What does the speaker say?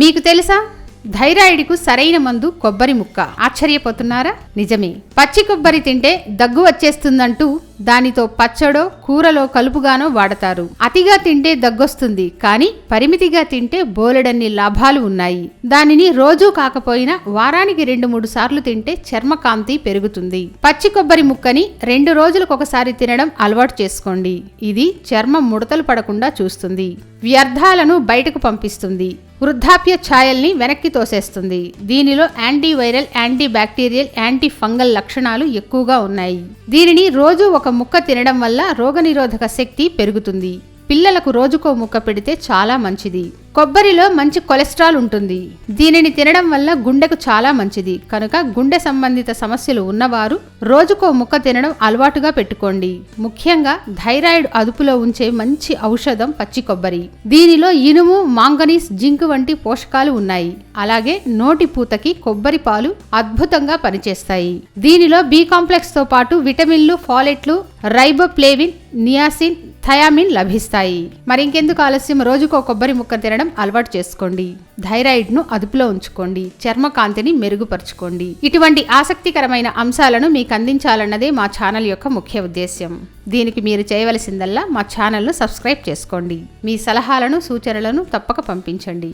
మీకు తెలుసా? థైరాయిడ్కు సరైన మందు కొబ్బరి ముక్క. ఆశ్చర్యపోతున్నారా? నిజమే. పచ్చి కొబ్బరి తింటే దగ్గు వచ్చేస్తుందంటూ దానితో పచ్చడో కూరలో కలుపుగానో వాడతారు. అతిగా తింటే దగ్గొస్తుంది కానీ పరిమితిగా తింటే బోలెడన్ని లాభాలు ఉన్నాయి. దానిని రోజూ కాకపోయినా వారానికి రెండు మూడు సార్లు తింటే చర్మకాంతి పెరుగుతుంది. పచ్చి కొబ్బరి ముక్కని రెండు రోజులకు ఒకసారి తినడం అలవాటు చేసుకోండి. ఇది చర్మం ముడతలు పడకుండా చూస్తుంది. వ్యర్థాలను బయటకు పంపిస్తుంది. వృద్ధాప్య ఛాయల్ని వెనక్కి తోసేస్తుంది. దీనిలో antiviral anti bacterial anti fungal లక్షణాలు ఎక్కువగా ఉన్నాయి. దీనిని రోజు ఒక ముక్క తినడం వల్ల రోగనిరోధక శక్తి పెరుగుతుంది. పిల్లలకు రోజుకో ముక్క పెడితే చాలా మంచిది. కొబ్బరిలో మంచి కొలెస్ట్రాల్ ఉంటుంది. దీనిని తినడం వల్ల గుండెకు చాలా మంచిది. కనుక గుండె సంబంధిత సమస్యలు ఉన్నవారు రోజుకో ముక్క తినడం అలవాటుగా పెట్టుకోండి. ముఖ్యంగా థైరాయిడ్ అదుపులో ఉంచే మంచి ఔషధం పచ్చి కొబ్బరి. దీనిలో ఇనుము మాంగనీస్ జింక్ వంటి పోషకాలు ఉన్నాయి. అలాగే నోటి పూతకి కొబ్బరి పాలు అద్భుతంగా పనిచేస్తాయి. దీనిలో బి కాంప్లెక్స్తో పాటు విటమిన్లు ఫాలెట్లు రైబోప్లేవిన్ నియాసిన్ థయామిన్ లభిస్తాయి. మరి ఇంకెందుకు ఆలస్యం? రోజుకో కొబ్బరి ముక్క తినడం అలవాటు చేసుకోండి. థైరాయిడ్ను అదుపులో ఉంచుకోండి. చర్మ కాంతిని మెరుగుపరుచుకోండి. ఇటువంటి ఆసక్తికరమైన అంశాలను మీకు అందించాలన్నదే మా ఛానల్ యొక్క ముఖ్య ఉద్దేశ్యం. దీనికి మీరు చేయవలసిందల్లా మా ఛానల్ను సబ్స్క్రైబ్ చేసుకోండి. మీ సలహాలను సూచనలను తప్పక పంపించండి.